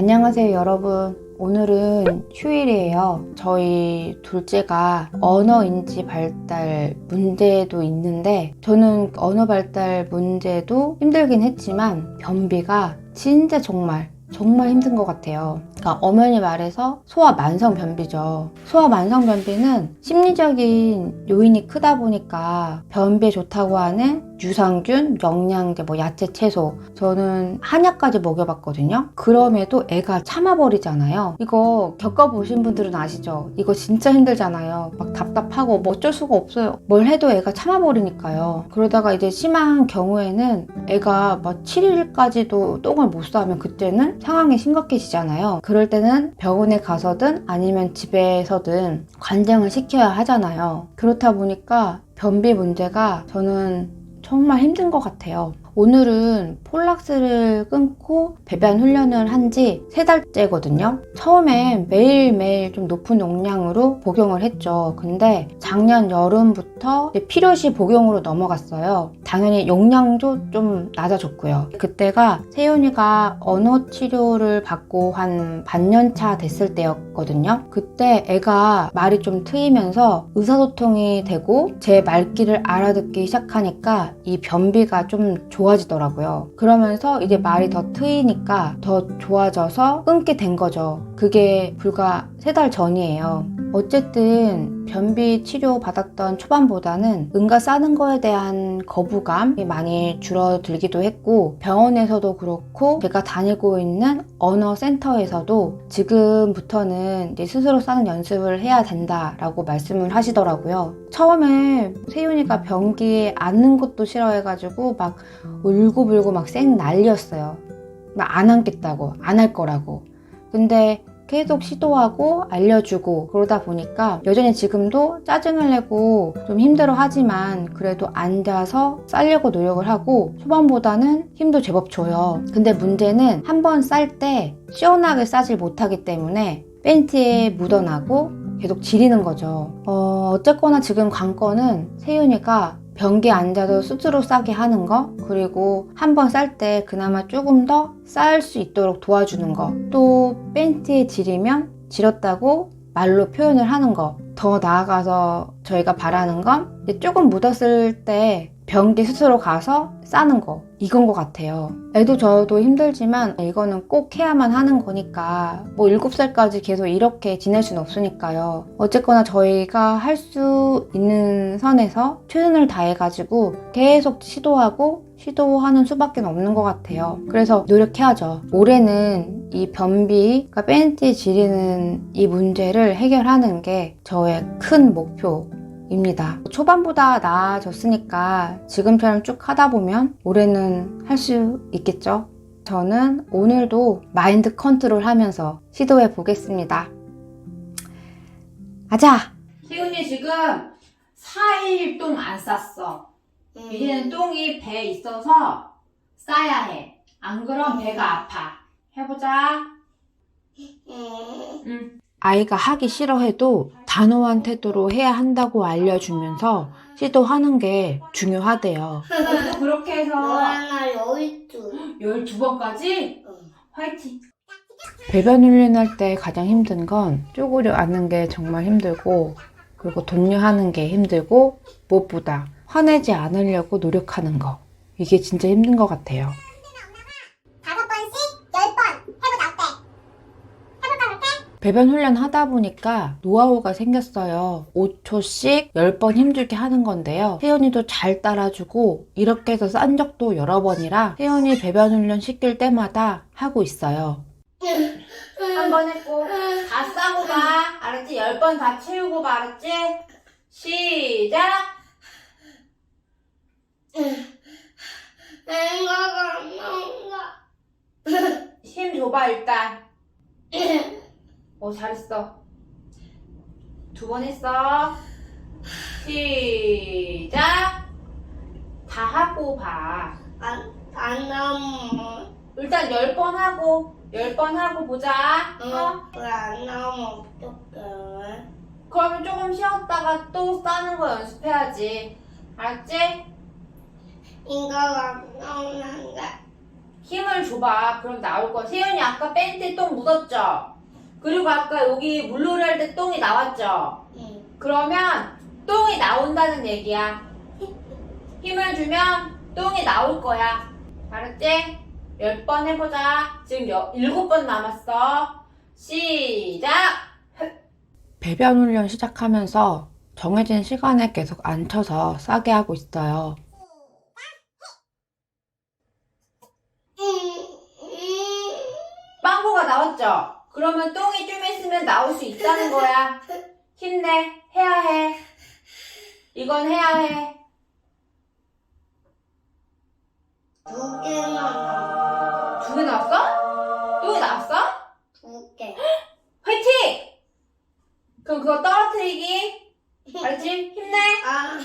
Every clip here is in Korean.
안녕하세요 여러분 오늘은 휴일이에요 저희 둘째가 언어인지 발달 문제도 있는데 저는 언어 발달 문제도 힘들긴 했지만 변비가 진짜 정말 정말 힘든 것 같아요. 그러니까 엄연히 말해서 소아 만성 변비죠. 소아 만성 변비는 심리적인 요인이 크다 보니까 변비에 좋다고 하는 유산균, 영양제, 뭐 야채, 채소 저는 한약까지 먹여봤거든요. 그럼에도 애가 참아버리잖아요. 이거 겪어보신 분들은 아시죠? 이거 진짜 힘들잖아요. 막 답답하고 뭐 어쩔 수가 없어요. 뭘 해도 애가 참아버리니까요. 그러다가 이제 심한 경우에는 애가 막 7일까지도 똥을 못 싸면 그때는 상황이 심각해지잖아요. 그럴 때는 병원에 가서든 아니면 집에서든 관장을 시켜야 하잖아요. 그렇다 보니까 변비 문제가 저는 정말 힘든 것 같아요. 오늘은 폴락스를 끊고 배변 훈련을 한 지 세 달째거든요. 처음엔 매일매일 좀 높은 용량으로 복용을 했죠. 근데 작년 여름부터 필요시 복용으로 넘어갔어요. 당연히 용량도 좀 낮아졌고요. 그때가 세윤이가 언어 치료를 받고 한 반년 차 됐을 때였 거든요. 그때 애가 말이 좀 트이면서 의사소통이 되고 제 말귀를 알아듣기 시작하니까 이 변비가 좀 좋아지더라고요. 그러면서 이제 말이 더 트이니까 더 좋아져서 끊게 된 거죠. 그게 불과 세 달 전이에요. 어쨌든 변비 치료 받았던 초반보다는 응가 싸는 거에 대한 거부감이 많이 줄어들기도 했고 병원에서도 그렇고 제가 다니고 있는 언어 센터에서도 지금부터는 이제 스스로 싸는 연습을 해야 된다라고 말씀을 하시더라고요. 처음에 세윤이가 변기에 앉는 것도 싫어해가지고 막 울고불고 막 쌩 난리였어요. 막 안 앉겠다고 안 할 거라고. 근데 계속 시도하고 알려주고 그러다 보니까 여전히 지금도 짜증을 내고 좀 힘들어 하지만 그래도 앉아서 싸려고 노력을 하고 초반보다는 힘도 제법 줘요. 근데 문제는 한 번 쌀 때 시원하게 싸질 못하기 때문에 팬티에 묻어나고 계속 지리는 거죠. 어, 어쨌거나 지금 관건은 세윤이가 변기에 앉아도 스스로 싸게 하는 거 그리고 한 번 쌀 때 그나마 조금 더쌀수 있도록 도와주는 거 또 팬티에 지리면 지렸다고 말로 표현을 하는 거. 더 나아가서 저희가 바라는 건 조금 묻었을 때 변기 스스로 가서 싸는 거. 이건 것 같아요. 애도 저도 힘들지만 이거는 꼭 해야만 하는 거니까 뭐 7살까지 계속 이렇게 지낼 수는 없으니까요. 어쨌거나 저희가 할 수 있는 선에서 최선을 다해가지고 계속 시도하고 시도하는 수밖에 없는 것 같아요. 그래서 노력해야죠. 올해는 이 변비가 팬티에 지리는 이 문제를 해결하는 게 저의 큰 목표 입니다. 초반보다 나아졌으니까 지금처럼 쭉 하다 보면 올해는 할 수 있겠죠? 저는 오늘도 마인드 컨트롤 하면서 시도해 보겠습니다. 가자! 세훈이 지금 4일 똥 안 쌌어. 이제는 똥이 배에 있어서 싸야 해. 안 그럼 배가 아파. 해보자. 응. 아이가 하기 싫어해도 단호한 태도로 해야 한다고 알려주면서 시도하는 게 중요하대요. 그렇게 해서 너랑 열두. 12번까지 응. 화이팅. 배변 훈련할 때 가장 힘든 건 쪼그려 앉는 게 정말 힘들고 그리고 독려하는 게 힘들고 무엇보다 화내지 않으려고 노력하는 거 이게 진짜 힘든 것 같아요. 다섯 번씩 열 번 해보자 어때? 해볼까 그렇게? 배변 훈련 하다 보니까 노하우가 생겼어요. 5초씩 10번 힘들게 하는 건데요. 혜연이도 잘 따라주고 이렇게 해서 싼 적도 여러 번이라 혜연이 배변 훈련 시킬 때마다 하고 있어요. 한 번 했고 다 싸고 가. 알았지? 10번 다 채우고 가. 알았지? 시작. 생각 안 난다. 힘 줘봐 일단. 오 잘했어. 두 번 했어. 시작. 다 하고 봐. 안, 안 나면, 일단 열 번 하고 열 번 하고 보자. 어? 왜안 나면 어떡해? 그러면 조금 쉬었다가 또 싸는 거 연습해야지. 알았지? 인가가 안 나오는데. 힘을 줘봐. 그럼 나올 거야. 세연이 아까 뺀 때 똥 묻었죠? 그리고 아까 여기 물놀이 할 때 똥이 나왔죠? 응. 그러면 똥이 나온다는 얘기야. 힘을 주면 똥이 나올 거야. 알았지? 열번 해보자. 지금 여, 일곱 번 남았어. 시작! 배변 훈련 시작하면서 정해진 시간에 계속 앉혀서 싸게 하고 있어요. 빵구가 나왔죠? 그러면 똥이 좀 있으면 나올 수 있다는 거야. 힘내. 해야 해. 이건 해야 해. 두 개만. 두 개 나왔어? 똥이 나왔어? 두 개. 화이팅! 그럼 그거 떨어뜨리기. 알지? 힘내. 아,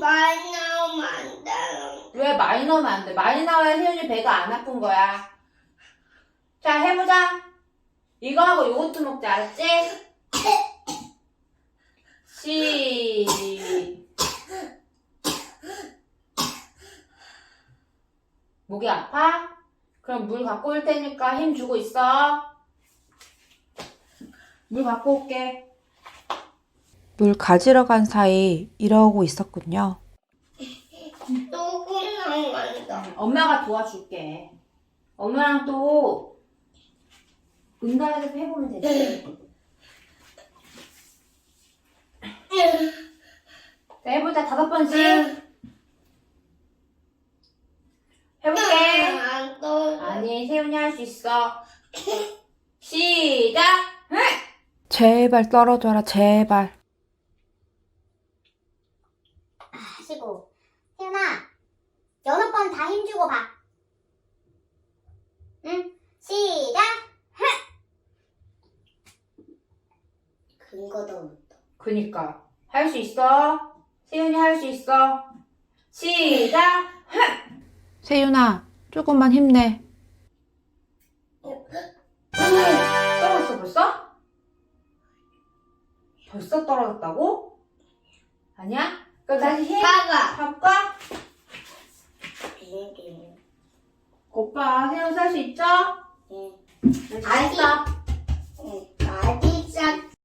많이 나오면 안 돼. 왜 많이 넣으면 안 돼? 많이 나와야 세윤이 배가 안 아픈 거야. 자, 해보자. 이거 하고 요거트 먹자, 알았지? 시. 목이 아파? 그럼 물 갖고 올 테니까 힘 주고 있어. 물 갖고 올게. 물 가지러 간 사이 이러고 있었군요. 조금만 간다. 엄마가 도와줄게. 엄마랑 또 응가에서 해보면 되지. 자, 해보자. 다섯 번씩. 해볼게. 안 떠. 아니, 세훈이 할 수 있어. 시작! 제발 떨어져라, 제발. 하시고. 태윤아, 여섯 번 다 힘주고 봐. 응? 시작! 근거도 없다. 그니까. 할 수 있어. 세훈이 할 수 있어. 시작! 세윤아, 조금만 힘내. 떨어졌어, 벌써? 벌써 떨어졌다고? 아니야? 그럼 다시 힘. 봐봐. 바꿔. 비행기. 오빠, 세훈 살수 있죠? 응. 잘했어. 응. 아직 싹.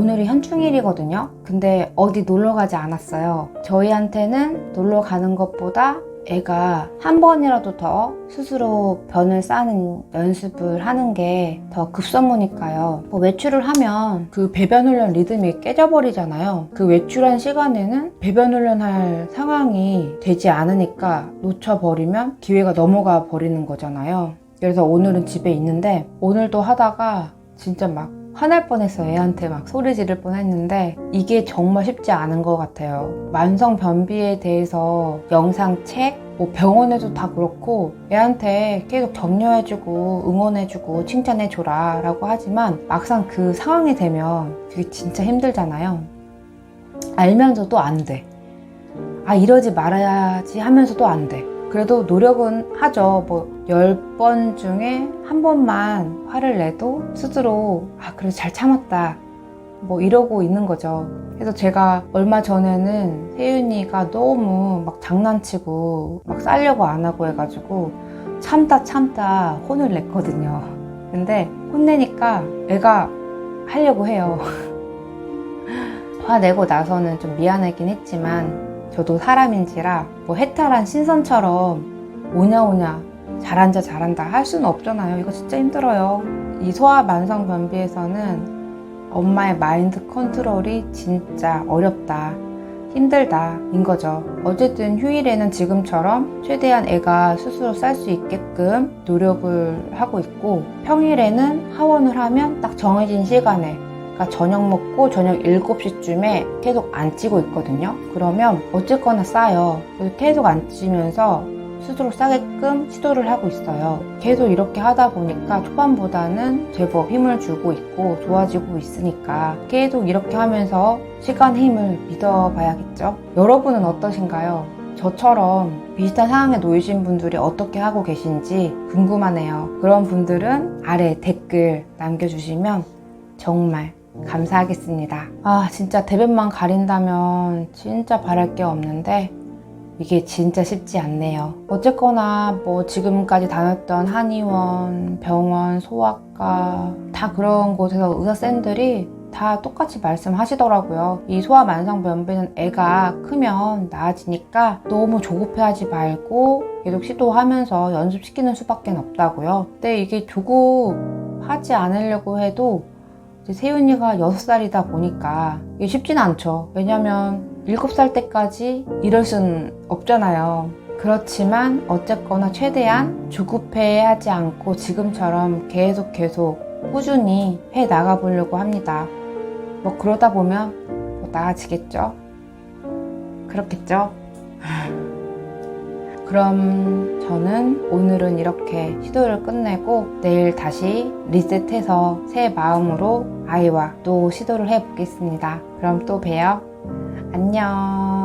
오늘이 현충일이거든요. 근데 어디 놀러 가지 않았어요. 저희한테는 놀러 가는 것보다 애가 한 번이라도 더 스스로 변을 싸는 연습을 하는 게 더 급선무니까요. 뭐 외출을 하면 그 배변 훈련 리듬이 깨져버리잖아요. 그 외출한 시간에는 배변 훈련할 상황이 되지 않으니까 놓쳐버리면 기회가 넘어가 버리는 거잖아요. 그래서 오늘은 집에 있는데 오늘도 하다가 진짜 막 화날 뻔했어요. 애한테 막 소리 지를 뻔했는데 이게 정말 쉽지 않은 것 같아요. 만성 변비에 대해서 영상 책, 뭐 병원에도 다 그렇고 애한테 계속 격려해주고 응원해주고 칭찬해줘라 라고 하지만 막상 그 상황이 되면 그게 진짜 힘들잖아요. 알면서도 안 돼. 아 이러지 말아야지 하면서도 안 돼. 그래도 노력은 하죠. 뭐, 10번 중에 한 번만 화를 내도 스스로, 아, 그래도 잘 참았다. 뭐, 이러고 있는 거죠. 그래서 제가 얼마 전에는 세윤이가 너무 막 장난치고, 막 싸려고 안 하고 해가지고, 참다 참다 혼을 냈거든요. 근데 혼내니까 애가 하려고 해요. 화내고 나서는 좀 미안하긴 했지만, 저도 사람인지라 뭐 해탈한 신선처럼 오냐오냐 잘한다 잘한다 할 수는 없잖아요. 이거 진짜 힘들어요. 이 소아 만성 변비에서는 엄마의 마인드 컨트롤이 진짜 어렵다. 힘들다. 인 거죠. 어쨌든 휴일에는 지금처럼 최대한 애가 스스로 쌀 수 있게끔 노력을 하고 있고 평일에는 하원을 하면 딱 정해진 시간에 그러니까 저녁 먹고 저녁 7시쯤에 계속 안 찌고 있거든요. 그러면 어쨌거나 싸요. 계속 안 찌면서 스스로 싸게끔 시도를 하고 있어요. 계속 이렇게 하다 보니까 초반보다는 제법 힘을 주고 있고 좋아지고 있으니까 계속 이렇게 하면서 시간 힘을 믿어봐야겠죠. 여러분은 어떠신가요? 저처럼 비슷한 상황에 놓이신 분들이 어떻게 하고 계신지 궁금하네요. 그런 분들은 아래 댓글 남겨주시면 정말 감사하겠습니다. 아, 진짜 대변만 가린다면 진짜 바랄 게 없는데 이게 진짜 쉽지 않네요. 어쨌거나 뭐 지금까지 다녔던 한의원, 병원, 소아과 다 그런 곳에서 의사쌤들이 다 똑같이 말씀하시더라고요. 이 소아 만성 변비는 애가 크면 나아지니까 너무 조급해하지 말고 계속 시도하면서 연습시키는 수밖에 없다고요. 근데 이게 조급하지 않으려고 해도 세윤이가 6살이다 보니까 이게 쉽진 않죠. 왜냐면 7살 때까지 이럴 순 없잖아요. 그렇지만 어쨌거나 최대한 조급해 하지 않고 지금처럼 계속 계속 꾸준히 해 나가 보려고 합니다. 뭐 그러다 보면 뭐 나아지겠죠? 그렇겠죠? 그럼 저는 오늘은 이렇게 시도를 끝내고 내일 다시 리셋해서 새 마음으로 아이와 또 시도를 해보겠습니다. 그럼 또 봬요. 안녕.